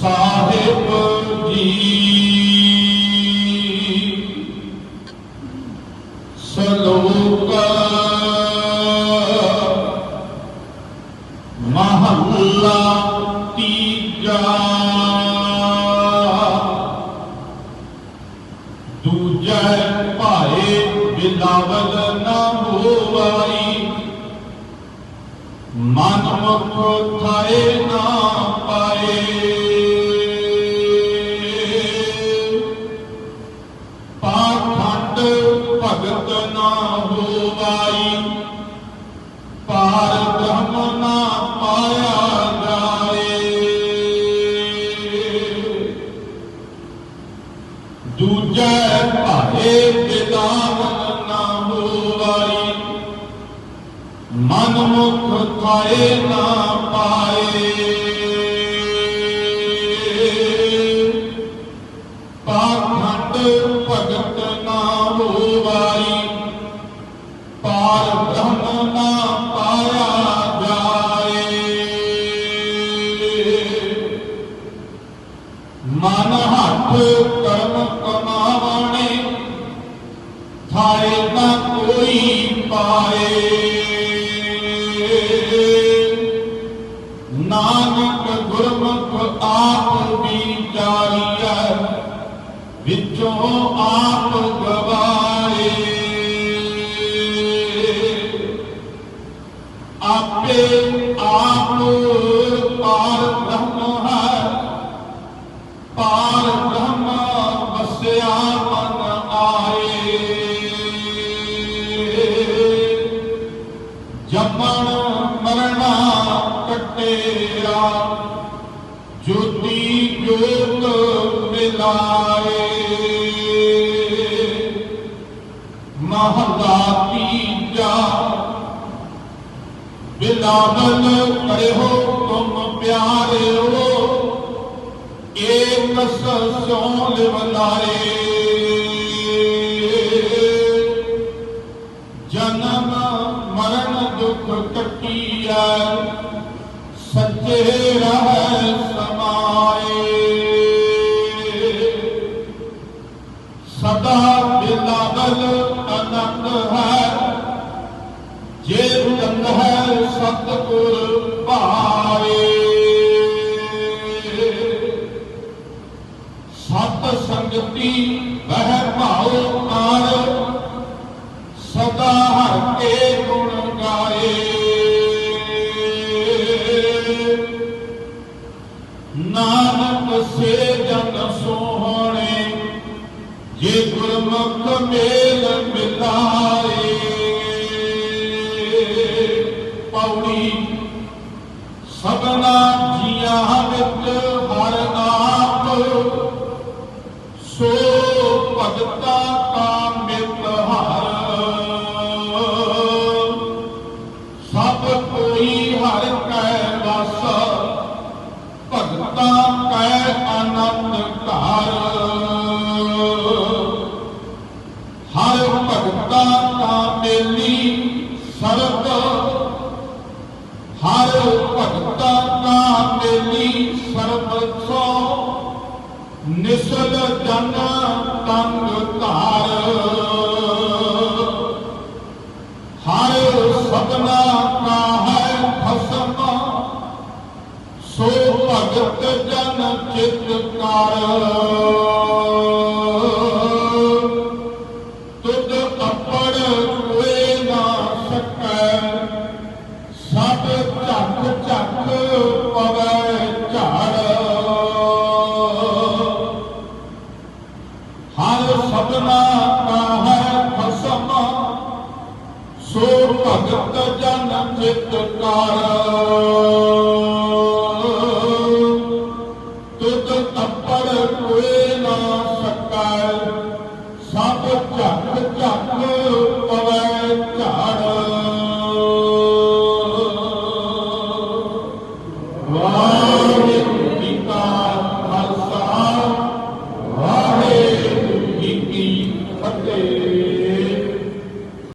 ਸਾਹਿਬ ਜੀ। ਸਲੋਕ ਮਹੱਲਾ ਤੀਜਾ। ਦੂਜਾ ਭਾਏ ਬਿਲਾਵਲ ਨਾ ਹੋਵਾਈ। ਮਨ ਮੁਖ ਥਾਏ ਨਾ ਮਨ ਮੁਖ ਥਾਏ ਨਾ ਪਾਏ। ਮਨ ਹੱਥ ਕਰਮ ਕਮਾਵਣੇ ਥਾਏ ਨਾ ਕੋਈ ਪਾਏ। ਨਾਨਕ ਗੁਰਮੁਖ ਆਪ ਮਿਲਾਏ ਮਹਲਾ ਤੀਜਾ। ਬਿਲਾਵਲ ਕਰਿਓ ਤੁਮ ਪਿਆਰਿਓ ਏਕ ਸੋਂ ਲਿਵਲਾਏ ਜਨਮ ਮਰਨ ਦੁਖ ਕੱਟੀਐ ਸੱਚੇ ਰਹਿ ਸਮਾਏ। ਸਦਾ ਬਿਲਾਵਲ ਅਨੰਦ ਹੈ। ਜੇ ਤਨ ਹੈ ਸਤਿਗੁਰ ਭਾਏ ਸਤ ਸੰਗਤੀ ਬਹਿ ਭਾਉ ਕਾਰ ਸਦਾ ਹਰ ਕੇ ਗੁਣ ਗਾਏ। ਨਾਨਕ ਸੇ ਜਨ ਸੋਹਣ ਜੇ ਗੁਰਮੁਖ ਮੇਲ ਮਿਲਾਏ ਪੌੜੀ ਸਭਨਾ ਜੀਆਂ ਵਿੱਚ ਹਰ ਆਪ ਸੋ ਭਗਤਾ ਕਾ ਮੇਲੀ ਸਰਬ। ਹਰ ਭਗਤਾ ਕਾ ਮੇਲੀ ਸਰਬ ਸੋ। ਨਿਸਲ ਜਨ ਤੰਗ ਧਾਰ ਹਰ ਸਭਨਾ ਕਾ ਹੈ ਫਸਮ ਸੋ ਭਗਤ ਜਨ ਚਿਤਕਾਰ ਤੁਧ ਭਗਤ ਜਨ ਚਿਤਕਾਰ ਤੁਧ ਤੱਪੜ ਕੋਏ ਨਾ ਸਕੈ ਸਭ ਝੱਕ ਝੱਕ ਪਵੈ ਝਾੜ ਵਾਹਿਗੁਰੂ ਜੀ ਕਾ